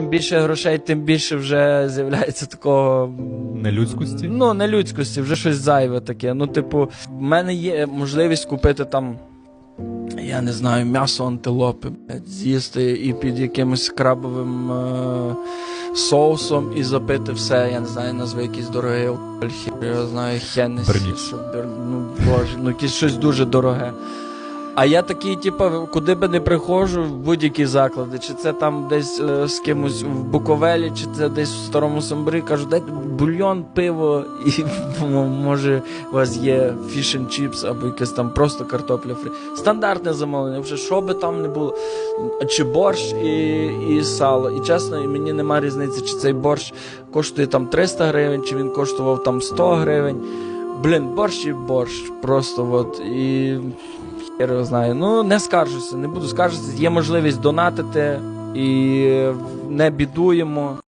чим більше грошей, тим більше вже з'являється такого. Нелюдськості? Ну, не людськості, вже щось зайве таке. Ну, типу, в мене є можливість купити там. Я не знаю, м'ясо антилопи, блядь, з'їсти і під якимось крабовим е- соусом і запити все. Я не знаю, назви якийсь дорогий алкоголь, я знаю, Хеннесі, Бернікс. щоб, ну, боже, ну якесь щось дуже дороге. А я такий, типу, куди би не приходжу, в будь-які заклади, чи це там десь е, з кимось в Буковелі, чи це десь в старому Самбрі, кажу, дайте бульйон, пиво, і може у вас є фіш and чіпс або якесь там просто картопля фрі. Стандартне замовлення, вже що би там не було. Чи борщ і, і сало. І чесно, і мені нема різниці, чи цей борщ коштує там 300 гривень, чи він коштував там 100 гривень. Блін, борщ і борщ. Просто от. І його знає. Ну, не скаржуся, не буду скаржитися. Є можливість донатити і не бідуємо.